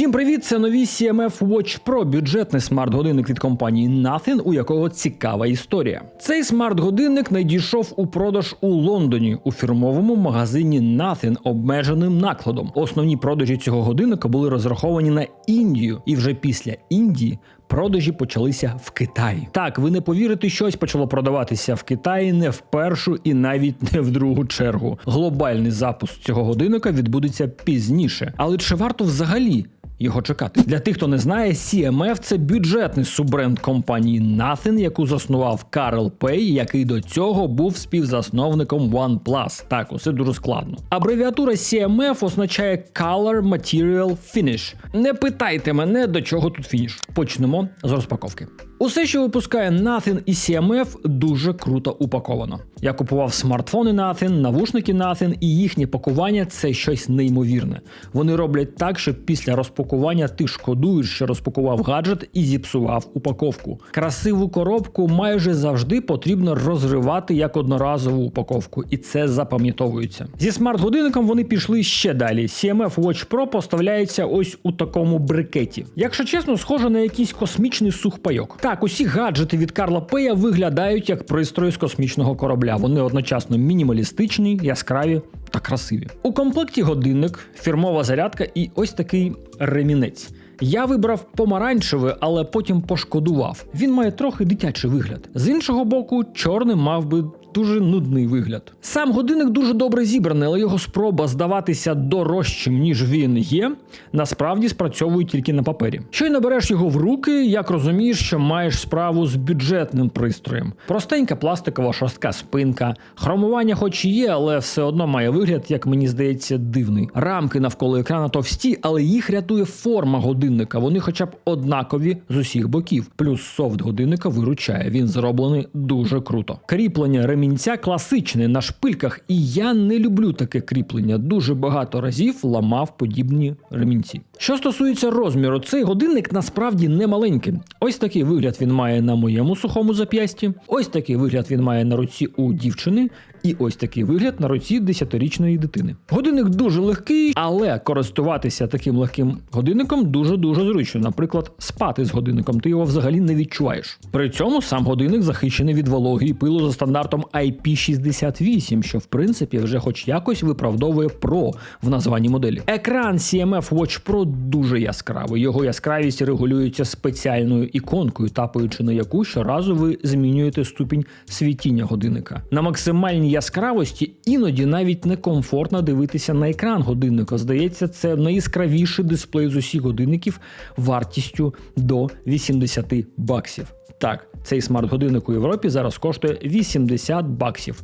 Всім привіт! Це нові CMF Watch Pro, бюджетний смарт-годинник від компанії Nothing, у якого цікава історія. Цей смарт-годинник надійшов у продаж у Лондоні у фірмовому магазині Nothing обмеженим накладом. Основні продажі цього годинника були розраховані на Індію, і вже після Індії. Продажі почалися в Китаї. Так, ви не повірите, щось почало продаватися в Китаї не в першу і навіть не в другу чергу. Глобальний запуск цього годинника відбудеться пізніше. Але чи варто взагалі його чекати? Для тих, хто не знає, CMF – це бюджетний суббренд компанії Nothing, яку заснував Карл Пей, який до цього був співзасновником OnePlus. Так, усе дуже складно. Абревіатура CMF означає Color Material Finish. Не питайте мене, до чого тут фініш. Почнемо з розпаковки. Усе, що випускає Nothing і CMF, дуже круто упаковано. Я купував смартфони Nothing, навушники Nothing, і їхнє пакування це щось неймовірне. Вони роблять так, що після розпакування ти шкодуєш, що розпакував гаджет і зіпсував упаковку. Красиву коробку майже завжди потрібно розривати як одноразову упаковку, і це запам'ятовується. Зі смарт-годинником вони пішли ще далі. CMF Watch Pro поставляється ось у такому брикеті. Якщо чесно, схоже на якийсь космічний сухпайок. Так, усі гаджети від Карла Пея виглядають як пристрої з космічного корабля. Вони одночасно мінімалістичні, яскраві та красиві. У комплекті годинник, фірмова зарядка і ось такий ремінець. Я вибрав помаранчевий, але потім пошкодував. Він має трохи дитячий вигляд. З іншого боку, чорний мав би дуже нудний вигляд. Сам годинник дуже добре зібраний, але його спроба здаватися дорожчим, ніж він є, насправді спрацьовує тільки на папері. Щойно береш його в руки, як розумієш, що маєш справу з бюджетним пристроєм. Простенька пластикова шорстка спинка, хромування, хоч і є, але все одно має вигляд, як мені здається, дивний. Рамки навколо екрана товсті, але їх рятує форма годинника. Вони, хоча б однакові з усіх боків. Плюс софт годинника виручає. Він зроблений дуже круто. Кріплення ремінця класичне на шпильках, і я не люблю таке кріплення. Дуже багато разів ламав подібні ремінці. Що стосується розміру, цей годинник насправді не маленький. Ось такий вигляд він має на моєму сухому зап'ясті. Ось такий вигляд він має на руці у дівчини. І ось такий вигляд на руці 10-річної дитини. Годинник дуже легкий, але користуватися таким легким годинником дуже дуже зручно. Наприклад, спати з годинником, ти його взагалі не відчуваєш. При цьому сам годинник захищений від вологи і пилу за стандартом IP68, що в принципі вже хоч якось виправдовує Pro в названні моделі. Екран CMF Watch Pro дуже яскравий. Його яскравість регулюється спеціальною іконкою, тапаючи на яку щоразу ви змінюєте ступінь світіння годинника. На максимальній яскравості іноді навіть некомфортно дивитися на екран годинника. Здається, це найяскравіший дисплей з усіх годинників вартістю до 80 баксів. Так, цей смарт-годинник у Європі зараз коштує 80 баксів.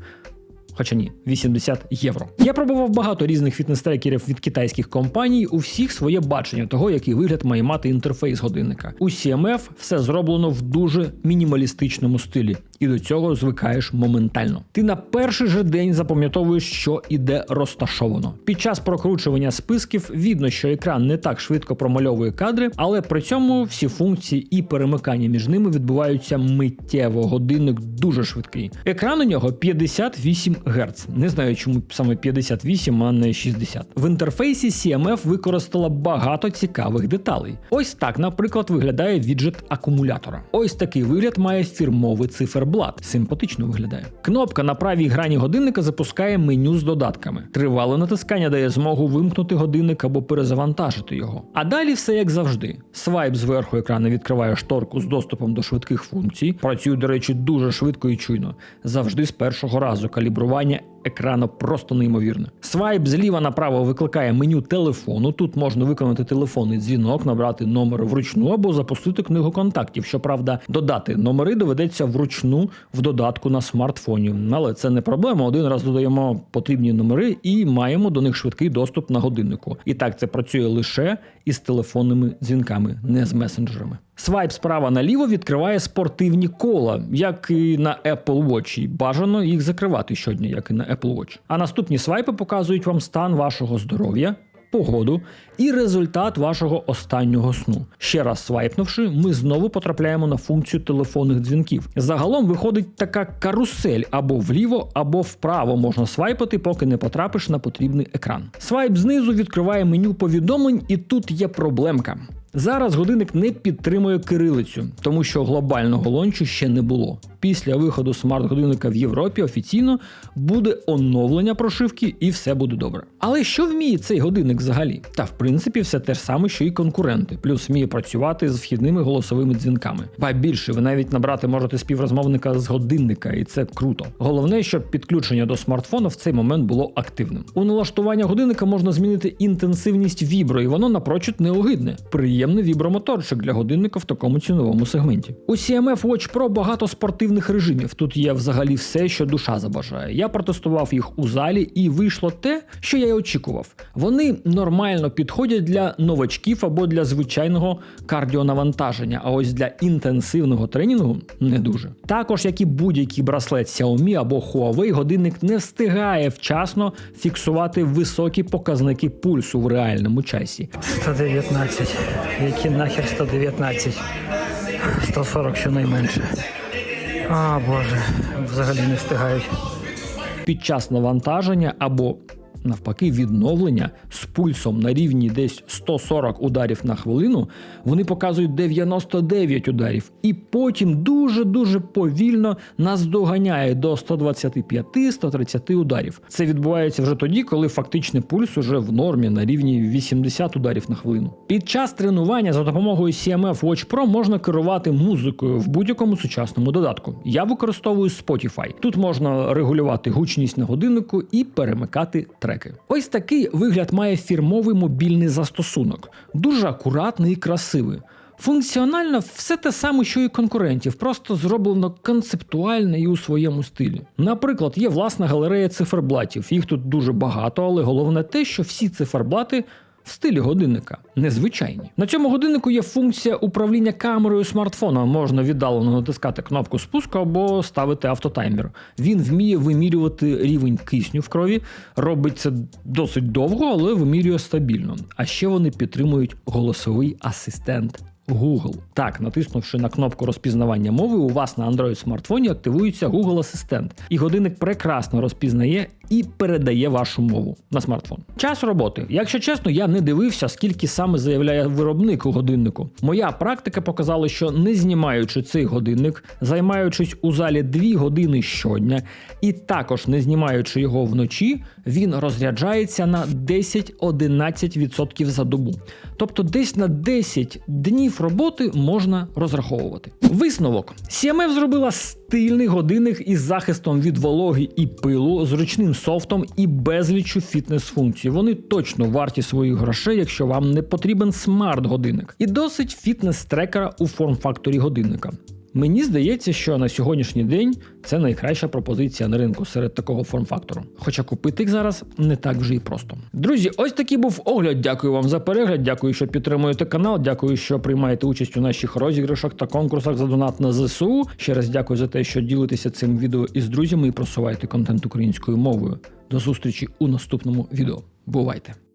Хоча ні, 80 євро. Я пробував багато різних фітнес-трекерів від китайських компаній. У всіх своє бачення того, який вигляд має мати інтерфейс годинника. У CMF все зроблено в дуже мінімалістичному стилі, і до цього звикаєш моментально. Ти на перший же день запам'ятовуєш, що іде розташовано. Під час прокручування списків видно, що екран не так швидко промальовує кадри, але при цьому всі функції і перемикання між ними відбуваються миттєво. Годинник дуже швидкий. Екран у нього 58 Гц. Не знаю, чому саме 58, а не 60. В інтерфейсі CMF використала багато цікавих деталей. Ось так, наприклад, виглядає віджит акумулятора. Ось такий вигляд має фірмовий циферблат. Симпатично виглядає. Кнопка на правій грані годинника запускає меню з додатками. Тривале натискання дає змогу вимкнути годинник або перезавантажити його. А далі все як завжди. Свайп зверху екрану відкриває шторку з доступом до швидких функцій. Працює, до речі, дуже швидко і чуйно. Завжди з першого разу калібрування екрану просто неймовірне. Свайп зліва направо викликає меню телефону. Тут можна виконати телефонний дзвінок, набрати номер вручну або запустити книгу контактів. Щоправда, додати номери доведеться вручну в додатку на смартфоні. Але це не проблема. Один раз додаємо потрібні номери і маємо до них швидкий доступ на годиннику. І так це працює лише із телефонними дзвінками, не з месенджерами. Свайп справа наліво відкриває спортивні кола, як і на Apple Watch. І бажано їх закривати щодня, як і на Apple Watch. А наступні свайпи показують вам стан вашого здоров'я. погоду і результат вашого останнього сну. Ще раз свайпнувши, ми знову потрапляємо на функцію телефонних дзвінків. Загалом виходить така карусель або вліво, або вправо можна свайпати, поки не потрапиш на потрібний екран. Свайп знизу відкриває меню повідомлень, і тут є проблемка. Зараз годинник не підтримує кирилицю, тому що глобального лончу ще не було. Після виходу смарт-годинника в Європі офіційно буде оновлення прошивки і все буде добре. Але що вміє цей годинник взагалі? Та в принципі все те ж саме, що і конкуренти, плюс вміє працювати з вхідними голосовими дзвінками. Ба більше, ви навіть набрати можете співрозмовника з годинника, і це круто. Головне, щоб підключення до смартфона в цей момент було активним. У налаштування годинника можна змінити інтенсивність вібро, і воно напрочуд неогидне. Приємний вібромоторчик для годинника в такому ціновому сегменті. У CMF Watch Pro багато спортивних режимів. Тут є взагалі все, що душа забажає. Я протестував їх у залі, і вийшло те, що я й очікував. Вони нормально підходять для новачків або для звичайного кардіонавантаження, а ось для інтенсивного тренінгу не дуже. Також, як і будь-який браслет Xiaomi або Huawei, годинник не встигає вчасно фіксувати високі показники пульсу в реальному часі. 119. Які нахер 119? 140 щонайменше. А, боже, взагалі не встигають. під час навантаження або навпаки відновлення з пульсом на рівні десь 140 ударів на хвилину, вони показують 99 ударів, і потім дуже-дуже повільно наздоганяє до 125-130 ударів. Це відбувається вже тоді, коли фактичний пульс уже в нормі на рівні 80 ударів на хвилину. Під час тренування за допомогою CMF Watch Pro можна керувати музикою в будь-якому сучасному додатку. Я використовую Spotify. Тут можна регулювати гучність на годиннику і перемикати треки. Ось такий вигляд має фірмовий мобільний застосунок, дуже акуратний і красивий. Функціонально все те саме, що і конкурентів, просто зроблено концептуально і у своєму стилі. Наприклад, є власна галерея циферблатів. Їх тут дуже багато, але головне те, що всі циферблати в стилі годинника, незвичайні. На цьому годиннику є функція управління камерою смартфона. Можна віддалено натискати кнопку спуску або ставити автотаймер. Він вміє вимірювати рівень кисню в крові, робить це досить довго, але вимірює стабільно. А ще вони підтримують голосовий асистент. Google. Так, натиснувши на кнопку розпізнавання мови, у вас на Android смартфоні активується Google Асистент, і годинник прекрасно розпізнає і передає вашу мову на смартфон. Час роботи. Якщо чесно, я не дивився, скільки саме заявляє виробник у годиннику. Моя практика показала, що не знімаючи цей годинник, займаючись у залі 2 години щодня, і також не знімаючи його вночі, він розряджається на 10-11% за добу. Тобто десь на 10 днів роботи можна розраховувати. Висновок: CMF зробила стильний годинник із захистом від вологи і пилу, зручним софтом і безліччю фітнес-функцій. Вони точно варті своїх грошей, якщо вам не потрібен смарт-годинник. І досить фітнес-трекера у форм-факторі годинника. Мені здається, що на сьогоднішній день це найкраща пропозиція на ринку серед такого форм-фактору. Хоча купити їх зараз не так вже і просто. Друзі, ось такий був огляд. Дякую вам за перегляд. Дякую, що підтримуєте канал. Дякую, що приймаєте участь у наших розіграшах та конкурсах за донат на ЗСУ. Ще раз дякую за те, що ділитеся цим відео із друзями і просуваєте контент українською мовою. До зустрічі у наступному відео. Бувайте!